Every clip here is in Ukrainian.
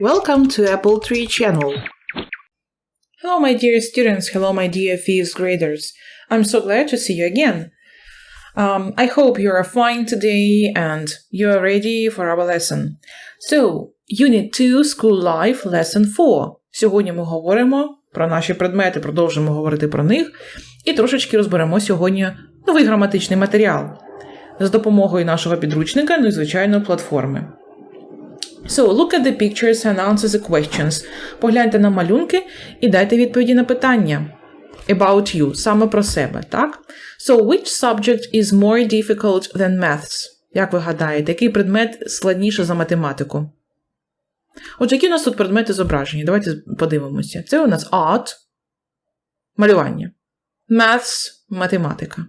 Welcome to Apple Tree channel. Hello, my dear students. Hello, my dear fifth graders. I'm so glad to see you again. Um, I hope you are fine today and you are ready for our lesson. So, Unit 2, School Life, Lesson 4. Сьогодні ми говоримо про наші предмети, продовжимо говорити про них і трошечки розберемо сьогодні новий граматичний матеріал з допомогою нашого підручника, ну і звичайно, платформи. So, look at the pictures and answer the questions. Погляньте на малюнки і дайте відповіді на питання. About you, саме про себе, так? So, which subject is more difficult than maths? Як ви гадаєте, який предмет складніше за математику? Отже, які у нас тут предмети зображені? Давайте подивимося. Це у нас art, малювання. Maths математика.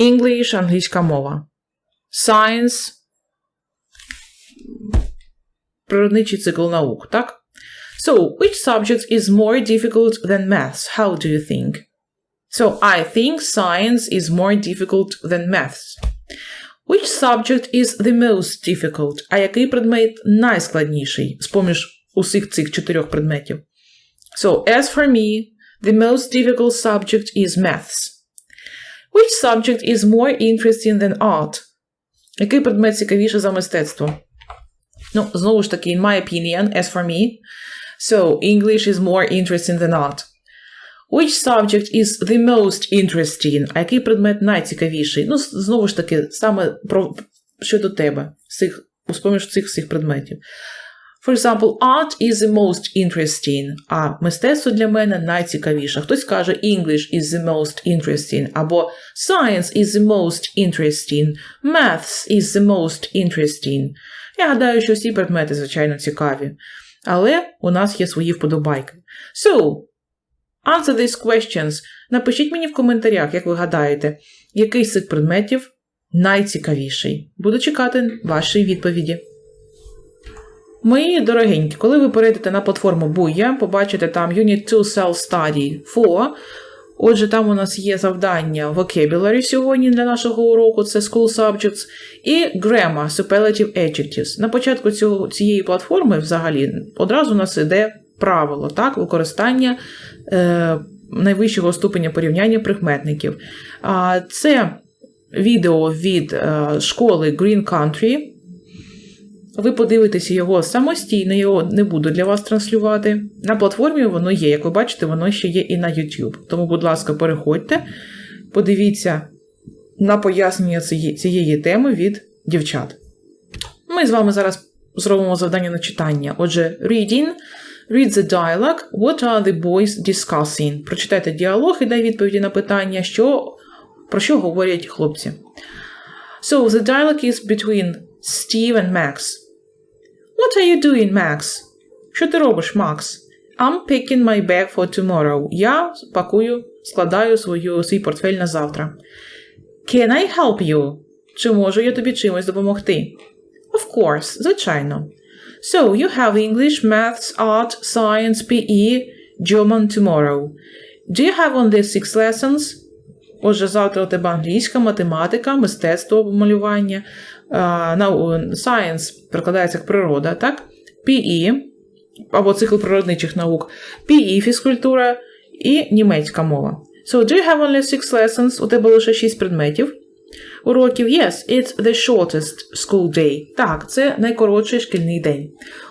English англійська мова. Science природничий цикл наук, так? So, which subject is more difficult than maths? How do you think? So, I think science is more difficult than maths. Which subject is the most difficult? А який предмет найскладніший з-поміж усіх цих чотирьох предметів? So, as for me, the most difficult subject is maths. Which subject is more interesting than art? Який предмет цікавіше за мистецтво? Ну, знову ж таки, in my opinion, as for me, so English is more interesting than art. Which subject is the most interesting? А який предмет найцікавіший? Ну, знову ж таки, саме про щодо тебе, цих, з-поміж цих всіх предметів. For example, art is the most interesting, а мистецтво для мене найцікавіше. Хтось каже English is the most interesting, або Science is the most interesting, Maths is the most interesting. Я гадаю, що всі предмети, звичайно, цікаві. Але у нас є свої вподобайки. So, answer these questions. Напишіть мені в коментарях, як ви гадаєте, який з цих предметів найцікавіший. Буду чекати вашої відповіді. Мої дорогенькі, коли ви перейдете на платформу Буя, побачите там Unit 2 Self-Study 4. Отже, там у нас є завдання vocabulary сьогодні для нашого уроку, це School Subjects, і Grammar, Superlative Adjectives. На початку цього, цієї платформи взагалі одразу у нас іде правило, так, використання е, найвищого ступеня порівняння прикметників. А, Це відео від е, школи Green Country. Ви подивитеся його самостійно, його не буду для вас транслювати. На платформі воно є, як ви бачите, воно ще є і на YouTube. Тому, будь ласка, переходьте, подивіться на пояснення цієї, теми від дівчат. Ми з вами зараз зробимо завдання на читання. Отже, reading. Read the dialogue. What are the boys discussing? Прочитайте діалог і дай відповіді на питання, що, про що говорять хлопці. So, the dialogue is between Steve and Max. What are you doing, Max? Що ти робиш, Макс? I'm picking my bag for tomorrow. Я пакую, складаю свою, свій портфель на завтра. Can I help you? Чи можу я тобі чимось допомогти? Of course, звичайно. So, you have English, Maths, Art, Science, PE, German tomorrow. Do you have only six lessons? Отже, завтра у тебе англійська, математика, мистецтво малювання, Science перекладається як природа, так? PE, або цикл природничих наук, PE фізкультура і німецька мова. So, do you have only six lessons? У тебе лише 6 предметів. Уроків, yes, it's the shortest school day. Так, це найкоротший шкільний день.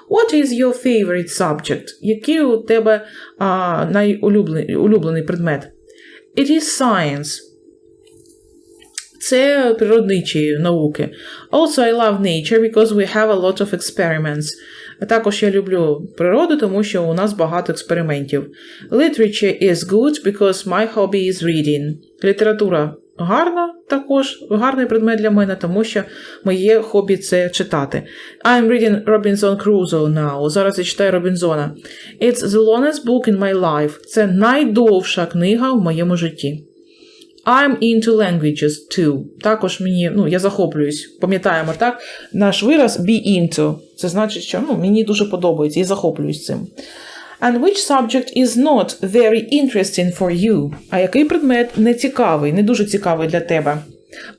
What is your favorite subject? Який у тебе а, найулюблений предмет? It is science. Це природничі науки. Also, I love nature because we have a lot of experiments. Також я люблю природу, тому що у нас багато експериментів. Literature is good because my hobby is reading. Література гарна також, гарний предмет для мене, тому що моє хобі це читати. I'm reading Robinson Crusoe now. Зараз я читаю Робінзона. It's the longest book in my life. Це найдовша книга в моєму житті. I'm into languages too. Також мені, ну, я захоплююсь, пам'ятаємо, так? Наш вираз be into. Це значить, що ну, мені дуже подобається і захоплююсь цим. And which subject is not very interesting for you? А який предмет не цікавий, не дуже цікавий для тебе?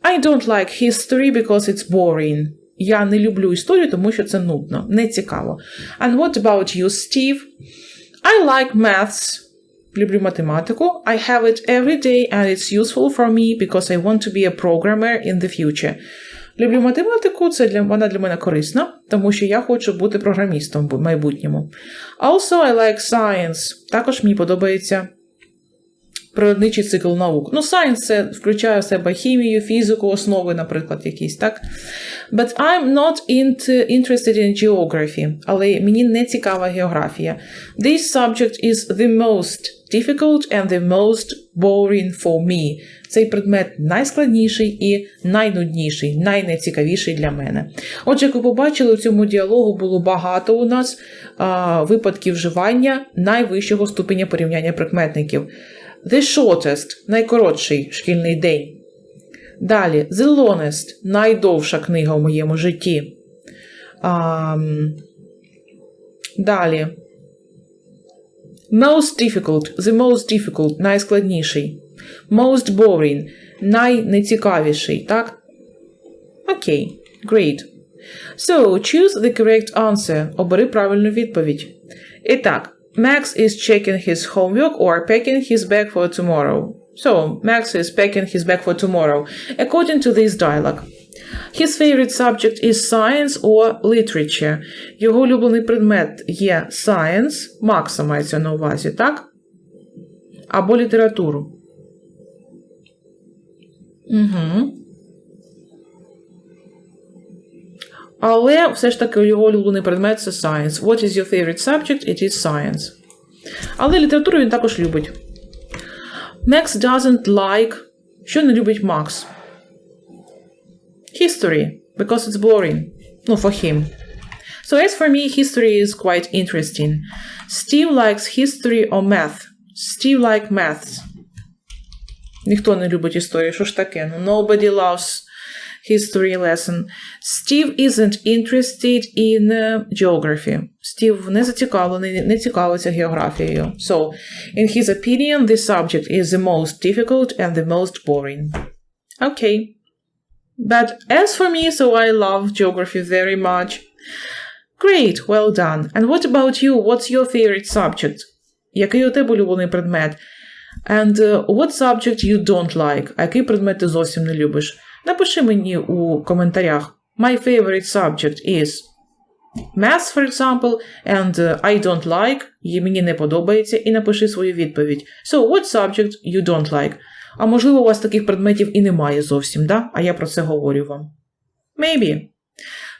I don't like history because it's boring. Я не люблю історію, тому що це нудно, не цікаво. And what about you, Steve? I like maths. Люблю математику. I have it every day and it's useful for me because I want to be a programmer in the future. Люблю математику, це для вона для мене корисна, тому що я хочу бути програмістом в майбутньому. Also, I like science. Також мені подобається природничий цикл наук. Ну, science це включає в себе хімію, фізику, основи, наприклад, якісь, так? But I'm not interested in geography. Але мені не цікава географія. This subject is the most difficult and the most boring for me. Цей предмет найскладніший і найнудніший, найнецікавіший для мене. Отже, як ви побачили, в цьому діалогу було багато у нас а, випадків вживання найвищого ступеня порівняння прикметників. The shortest найкоротший шкільний день. Далі, The longest найдовша книга в моєму житті. Um, далі. Most difficult, the most difficult, найскладніший. Most boring, найнецікавіший, так? Окей, great. So, choose the correct answer. Обери правильну відповідь. І так, Max is checking his homework or packing his bag for tomorrow. So, Max is packing his bag for tomorrow, according to this dialogue. His favorite subject is science or literature. Його улюблений предмет є science, Макса мається на увазі, так? Або літературу. Угу. Але все ж таки його улюблений предмет це science. What is your favorite subject? It is science. Але літературу він також любить. Max doesn't like. Що не любить Макс? History. Because it's boring. Ну, for him. So as for me, history is quite interesting. Steve likes history or math. Steve like maths. Ніхто не любить історію. Що ж таке? Ну, nobody loves history lesson. Steve isn't interested in uh, geography. Стів не зацікавлений, не цікавиться географією. So, in his opinion, this subject is the most difficult and the most boring. Okay. But as for me, so I love geography very much. Great, well done. And what about you? What's your favorite subject? Який у тебе улюблений предмет? And uh, what subject you don't like? А який предмет ти зовсім не любиш? Напиши мені у коментарях. My favorite subject is math, for example, and uh, I don't like, і мені не подобається, і напиши свою відповідь. So, what subject you don't like? А можливо, у вас таких предметів і немає зовсім, да? А я про це говорю вам. Maybe.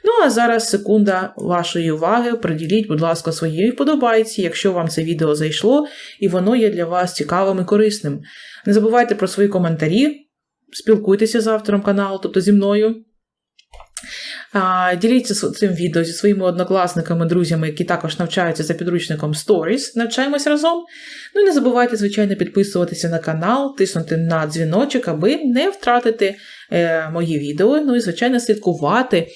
Ну, а зараз секунда вашої уваги. Приділіть, будь ласка, своєї вподобайці, якщо вам це відео зайшло і воно є для вас цікавим і корисним. Не забувайте про свої коментарі, спілкуйтеся з автором каналу, тобто зі мною. Діліться цим відео зі своїми однокласниками, друзями, які також навчаються за підручником Stories. Навчаємось разом. Ну і не забувайте, звичайно, підписуватися на канал, тиснути на дзвіночок, аби не втратити е, мої відео. Ну і, звичайно, слідкувати,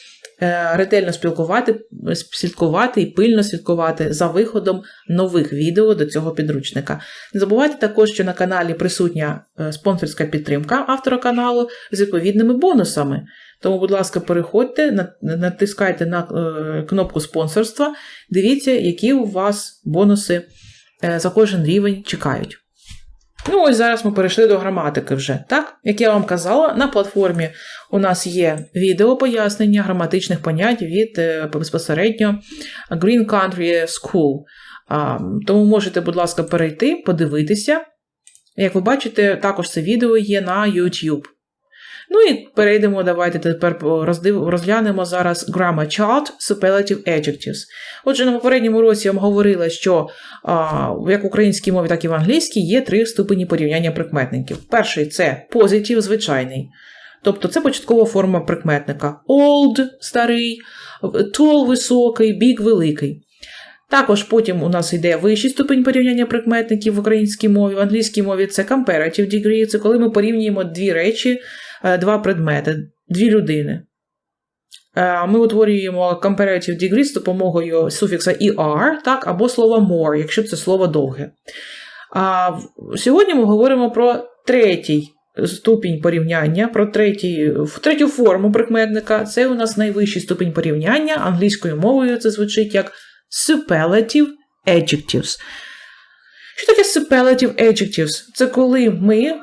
ретельно спілкувати, слідкувати і пильно слідкувати за виходом нових відео до цього підручника. Не забувайте також, що на каналі присутня е, спонсорська підтримка автора каналу з відповідними бонусами. Тому, будь ласка, переходьте, натискайте на е, кнопку спонсорства, дивіться, які у вас бонуси е, за кожен рівень чекають. Ну, ось зараз ми перейшли до граматики вже. Так, як я вам казала, на платформі у нас є відео пояснення граматичних понять від е, безпосередньо Green Country School. Тому можете, будь ласка, перейти, подивитися. Як ви бачите, також це відео є на YouTube. Ну і перейдемо, давайте тепер розглянемо зараз grammar chart superlative adjectives. Отже, на попередньому році я вам говорила, що а, як в українській мові, так і в англійській є три ступені порівняння прикметників. Перший це позитив звичайний. Тобто це початкова форма прикметника. Old старий, tall високий, big великий. Також потім у нас йде вищий ступень порівняння прикметників в українській мові, в англійській мові це comparative degree, це коли ми порівнюємо дві речі. Е, два предмети, дві людини. Е, ми утворюємо comparative degree з допомогою суфікса er, так, або слова more, якщо це слово довге. А Сьогодні ми говоримо про третій ступінь порівняння, про третій, третю форму прикметника. Це у нас найвищий ступінь порівняння. Англійською мовою це звучить як superlative adjectives. Що таке superlative adjectives? Це коли ми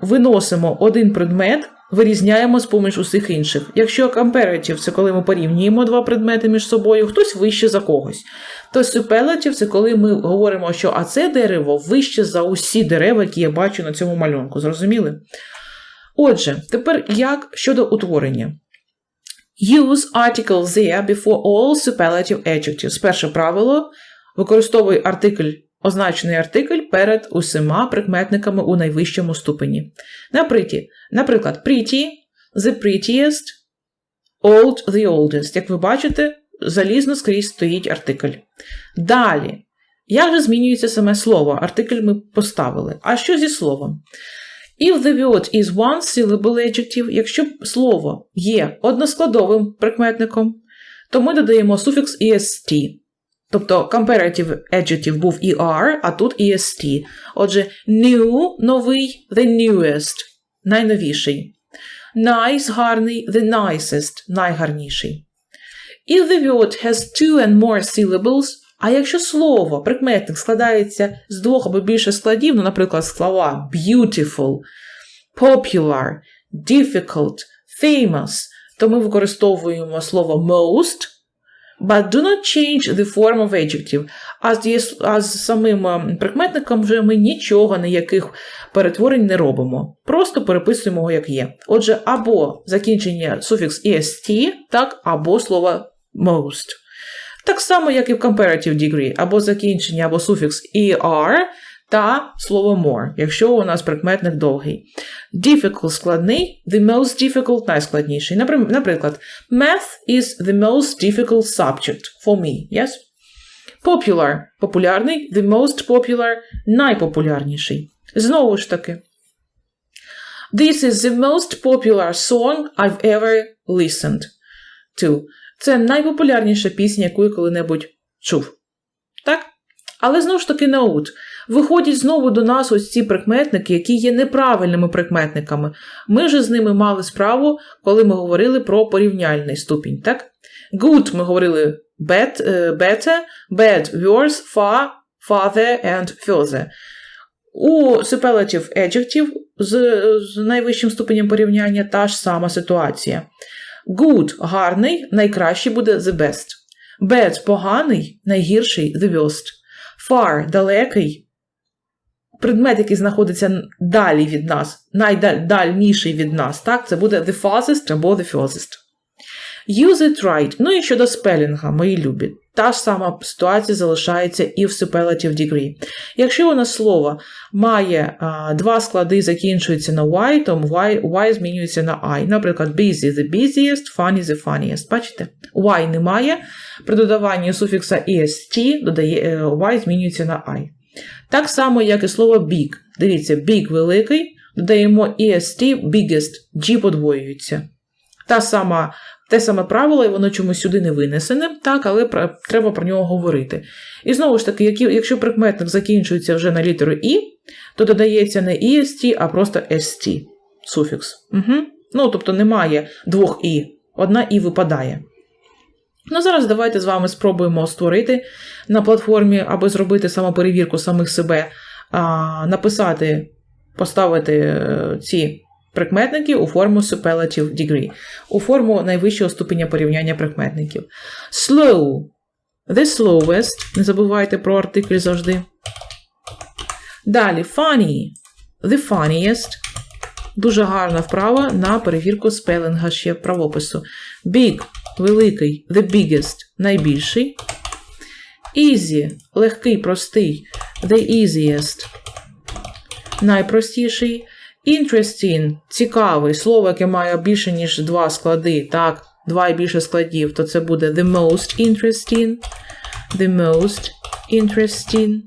виносимо один предмет, вирізняємо з поміж усіх інших. Якщо comparative – це коли ми порівнюємо два предмети між собою, хтось вище за когось. То superlative – це коли ми говоримо, що а це дерево вище за усі дерева, які я бачу на цьому малюнку. Зрозуміли? Отже, тепер як щодо утворення. Use article there before all superlative adjectives. Перше правило. Використовуй артикль, означений артикль перед усіма прикметниками у найвищому ступені. Наприклад, pretty, the prettiest, old, the oldest. Як ви бачите, залізно скрізь стоїть артикль. Далі. Як же змінюється саме слово? Артикль ми поставили. А що зі словом? If the word is one syllable adjective, якщо слово є односкладовим прикметником, то ми додаємо суфікс est. Тобто comparative adjective був er, а тут est. Отже, new новий, the newest найновіший. Nice гарний, the nicest найгарніший. If the word has two and more syllables, а якщо слово, прикметник складається з двох або більше складів, ну, наприклад, слова beautiful, popular, difficult, famous, то ми використовуємо слово most, but do not change the form of adjective. А з, а з самим ем, прикметником вже ми нічого, ніяких перетворень не робимо. Просто переписуємо його як є. Отже, або закінчення суфікс est, так, або слово most. Так само, як і в comparative degree, або закінчення, або суфікс er та слово more, якщо у нас прикметник довгий. Difficult складний, the most difficult найскладніший. Наприклад, math is the most difficult subject for me. Yes? Popular популярний, the most popular найпопулярніший. Знову ж таки. This is the most popular song I've ever listened to. Це найпопулярніша пісня, яку я коли-небудь чув. Так? Але знову ж таки note. Виходять знову до нас ось ці прикметники, які є неправильними прикметниками. Ми вже з ними мали справу, коли ми говорили про порівняльний ступінь. Так? Good ми говорили bad, е, better, bad, worse, far, farther and further. У superlative adjective з, з найвищим ступенем порівняння та ж сама ситуація. Good – гарний, найкращий буде the best. Bad – поганий, найгірший the worst. Far – далекий, предмет, який знаходиться далі від нас, найдальніший від нас, так, це буде the farthest або the furthest. Use it right. Ну і щодо спелінга, мої любі. Та ж сама ситуація залишається і в superlative degree. Якщо у нас слово має а, два склади, закінчується на y, то y, y змінюється на I. Наприклад, busy the busiest, funny the funniest. Бачите? Y немає. При додаванні суфікса est додає, е, y змінюється на I. Так само, як і слово big. Дивіться, big великий, додаємо est, biggest, G подвоюється. Та сама, те саме правило, і воно чомусь сюди не винесене, так, але треба про нього говорити. І знову ж таки, якщо прикметник закінчується вже на літеру І, то додається не est, а просто st, суфікс. Угу. Ну, тобто немає двох І, одна І випадає. Ну, зараз давайте з вами спробуємо створити на платформі, аби зробити самоперевірку самих себе, а, написати, поставити е, ці прикметники у форму superlative degree, у форму найвищого ступеня порівняння прикметників. Slow. The slowest. Не забувайте про артикль завжди. Далі funny. The funniest. Дуже гарна вправа на перевірку спелинга ще правопису. Big великий, the biggest найбільший. Easy легкий, простий, the easiest найпростіший. Interesting цікавий слово, яке має більше, ніж два склади, так, два і більше складів, то це буде the most interesting. The most interesting.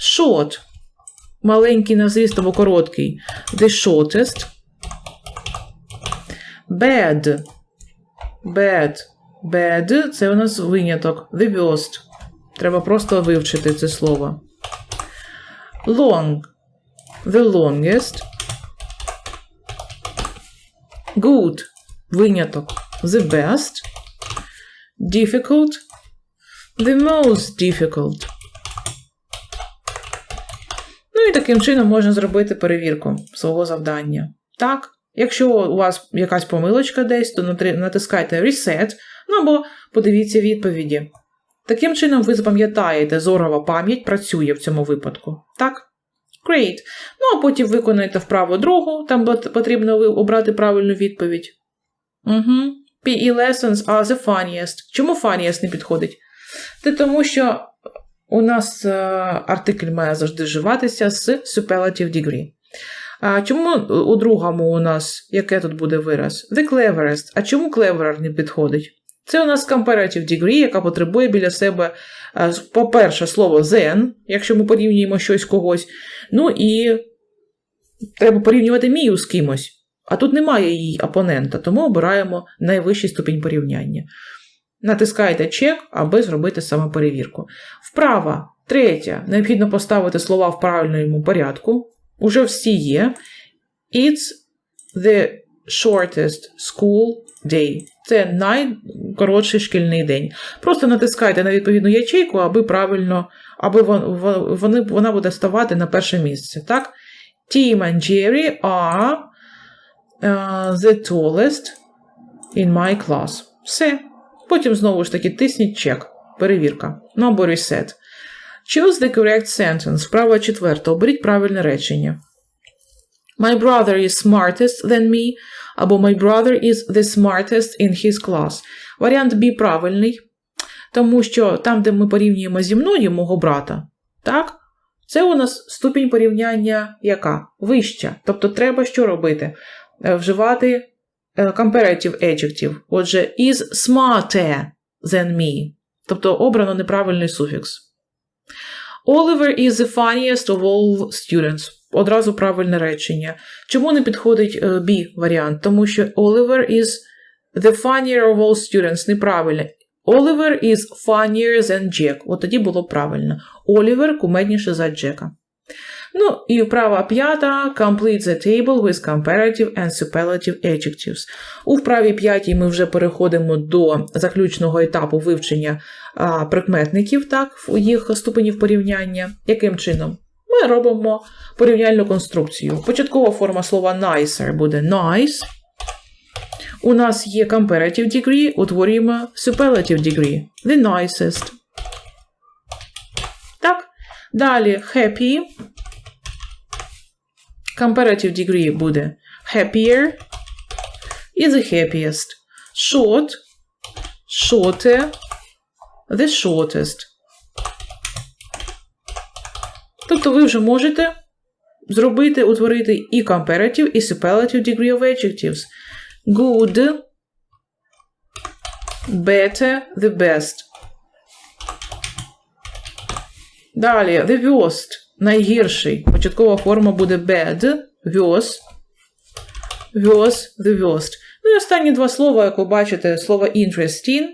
Short маленький на зріст або короткий. The shortest. Bad. Bad. Bad це у нас виняток. The worst. Треба просто вивчити це слово. Long. The longest. Good виняток. The best. Difficult. The most difficult. Ну і таким чином можна зробити перевірку свого завдання. Так, якщо у вас якась помилочка десь, то натискайте Reset, ну або подивіться відповіді. Таким чином ви запам'ятаєте, зорова пам'ять працює в цьому випадку. Так? Great. Ну, а потім виконайте вправо другу, там потрібно обрати правильну відповідь. Угу. PE lessons are the funniest. Чому funniest не підходить? Це тому, що у нас е, артикль має завжди вживатися з superlative degree. А чому у другому у нас, яке тут буде вираз? The cleverest. А чому cleverer не підходить? Це у нас comparative degree, яка потребує біля себе, е, по-перше, слово then, якщо ми порівнюємо щось когось. Ну і треба порівнювати мію з кимось. А тут немає її опонента, тому обираємо найвищий ступінь порівняння. Натискаєте чек, аби зробити самоперевірку. Вправа. Третя. Необхідно поставити слова в правильному порядку. Уже всі є. It's the shortest school day. Це найкоротший шкільний день. Просто натискайте на відповідну ячейку, аби правильно, аби вон- вон- вони, вона буде ставати на перше місце. Так? Tim and Jerry are uh, the tallest in my class. Все. Потім знову ж таки тисніть чек. Перевірка. Ну або reset. Choose the correct sentence. Вправа четверта. Оберіть правильне речення. My brother is smartest than me. Або My brother is the smartest in his class. Варіант B правильний. Тому що там, де ми порівнюємо зі мною, мого брата, так? Це у нас ступінь порівняння яка? Вища. Тобто треба що робити? Е, Вживати е, comparative adjective. Отже, is smarter than me. Тобто обрано неправильний суфікс. Oliver is the funniest of all students. Одразу правильне речення. Чому не підходить е, B варіант? Тому що Oliver is the funnier of all students. Неправильно. Oliver is funnier than Jack. От тоді було правильно. Олівер кумедніше за Джека. Ну, і вправа п'ята complete the table with comparative and superlative adjectives. У вправі п'ятій ми вже переходимо до заключного етапу вивчення а, прикметників, так, їх ступенів порівняння. Яким чином? Ми робимо порівняльну конструкцію. Початкова форма слова nicer буде nice. У нас є comparative degree, утворюємо superlative degree. The nicest. Так. Далі happy. Comparative degree буде happier і the happiest. Short, shorter, the shortest. Тобто ви вже можете зробити, утворити і comparative, і superlative degree of adjectives. Good, better, the best. Далі, the worst. Найгірший. Початкова форма буде bad, worse, worse, the worst. Ну і останні два слова, як ви бачите, слово interesting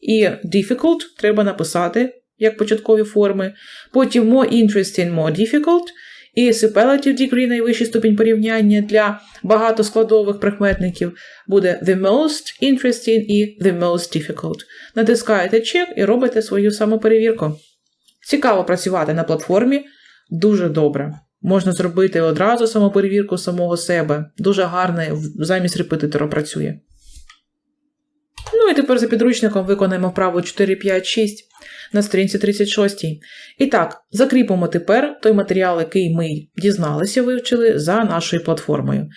і difficult треба написати як початкові форми. Потім more interesting, more difficult. І superlative degree, найвищий ступінь порівняння для багатоскладових прикметників, буде the most interesting і the most difficult. Натискаєте чек і робите свою самоперевірку. Цікаво працювати на платформі, дуже добре. Можна зробити одразу самоперевірку самого себе. Дуже гарно замість репетитора працює. Ну і тепер за підручником виконаємо вправу 4, 5, 6 на сторінці 36. І так, закріпимо тепер той матеріал, який ми дізналися, вивчили за нашою платформою.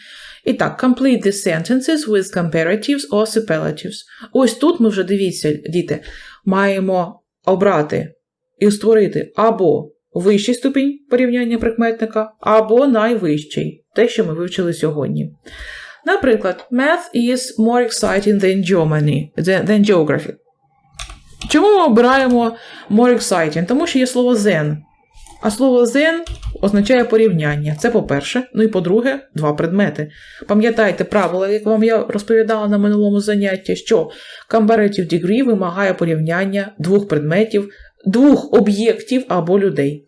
І так, complete the sentences with comparatives or superlatives. Ось тут ми вже дивіться, діти, маємо обрати і створити або вищий ступінь порівняння прикметника, або найвищий, те, що ми вивчили сьогодні. Наприклад, math is more exciting than Germany, than, geography. Чому ми обираємо more exciting? Тому що є слово then. А слово then означає порівняння. Це по-перше. Ну і по-друге, два предмети. Пам'ятайте правила, як вам я розповідала на минулому занятті, що comparative degree вимагає порівняння двох предметів, двох об'єктів або людей.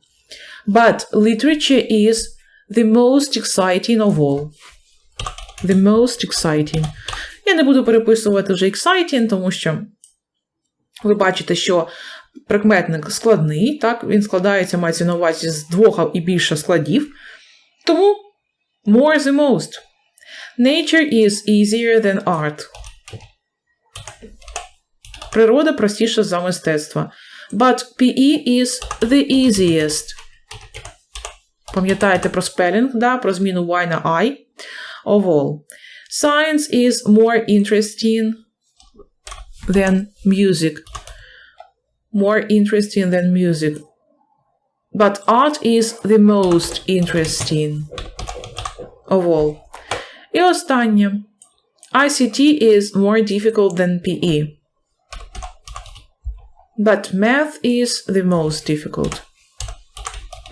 But literature is the most exciting of all. The most exciting. Я не буду переписувати вже exciting, тому що ви бачите, що прикметник складний, так? Він складається, мається на увазі з двох і більше складів. Тому more the most. Nature is easier than art. Природа простіша за мистецтво. But PE is the easiest. Пам'ятаєте про спелінг, да? про зміну Y на I of all. Science is more interesting than music. More interesting than music. But art is the most interesting of all. І останнє. ICT is more difficult than PE. But math is the most difficult.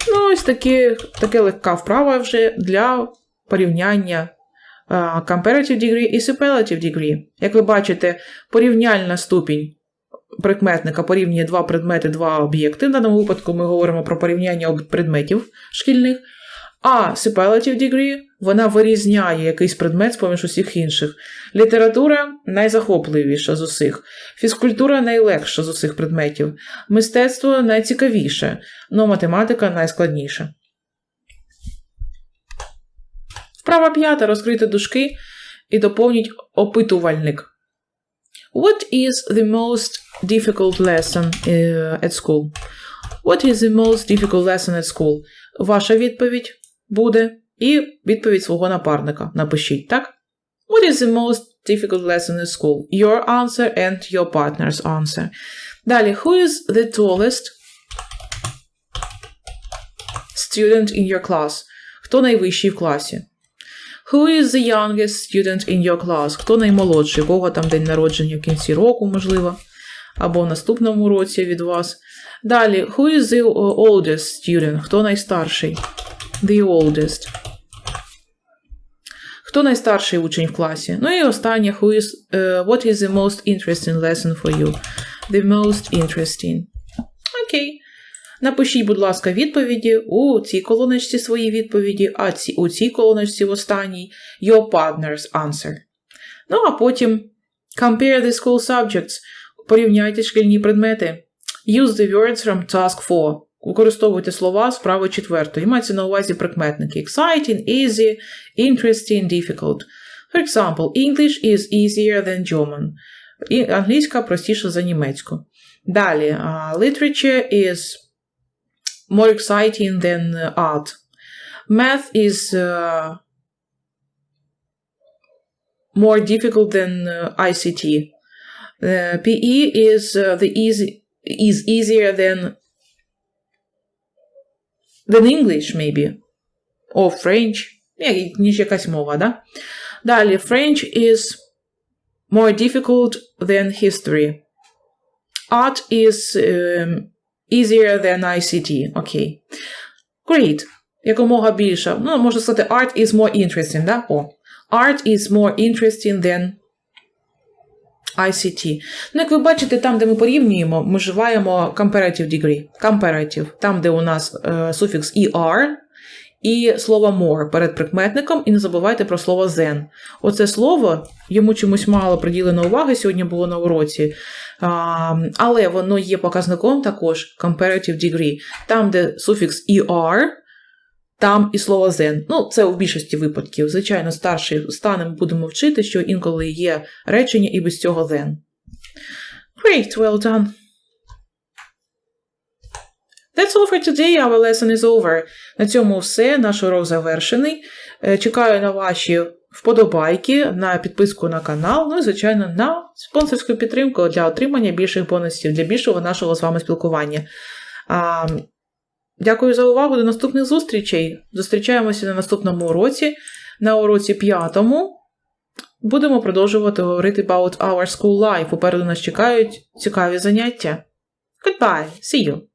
Ну, ось такі, таке легка вправа вже для порівняння а, comparative degree і superlative degree. Як ви бачите, порівняльна ступінь прикметника порівнює два предмети, два об'єкти. В даному випадку ми говоримо про порівняння предметів шкільних. А superlative degree вона вирізняє якийсь предмет з поміж усіх інших. Література найзахопливіша з усіх, фізкультура найлегша з усіх предметів, мистецтво найцікавіше, ну математика найскладніша. Вправа п'ята. Розкрийте дужки і доповніть опитувальник. What is the most difficult lesson uh, at school? What is the most difficult lesson at school? Ваша відповідь буде і відповідь свого напарника. Напишіть, так? What is the most difficult lesson at school? Your answer and your partner's answer. Далі, who is the tallest student in your class? Хто найвищий в класі? Who is the youngest student in your class? Хто наймолодший? У Кого там день народження в кінці року, можливо, або в наступному році від вас. Далі, who is the oldest student? Хто найстарший? The oldest. Хто найстарший учень в класі? Ну і останнє, who is, е, what is the most interesting lesson for you? The most interesting. Окей. Напишіть, будь ласка, відповіді у цій колоночці свої відповіді, а ці, у цій колоночці в останній your partner's answer. Ну, а потім compare the school subjects. Порівняйте шкільні предмети. Use the words from task 4. Використовуйте слова з право четвертої. Мається на увазі прикметники exciting, easy, interesting, difficult. For example, English is easier than German. І англійська простіша за німецьку. Далі, uh, literature is more exciting than uh, art. Math is uh, more difficult than uh, ICT. Uh, PE is uh, the easy is easier than than English, maybe. Or French. Ні- ніж якась мова, да? Далі, French is more difficult than history. Art is um, easier than ICT. Окей. Great. Якомога більше. Ну, можна сказати, art is more interesting, да? Art is more interesting than ICT. Ну, як ви бачите, там, де ми порівнюємо, ми вживаємо comparative degree. Comparative. Там, де у нас е, суфікс ER і слово more перед прикметником, і не забувайте про слово then. Оце слово, йому чомусь мало приділено уваги, сьогодні було на уроці. Але воно є показником також comparative degree. Там, де суфікс ER, там і слово then. Ну, це у більшості випадків. Звичайно, старший станем будемо вчити, що інколи є речення і без цього then. Great, well done. That's all for today. Our lesson is over. На цьому все. Наш урок завершений. Е, Чекаю на ваші вподобайки, на підписку на канал, ну і, звичайно, на спонсорську підтримку для отримання більших бонусів, для більшого нашого з вами спілкування. А, Дякую за увагу. До наступних зустрічей. Зустрічаємося на наступному уроці. На уроці п'ятому будемо продовжувати говорити about our school life. Попереду нас чекають цікаві заняття. Goodbye. See you.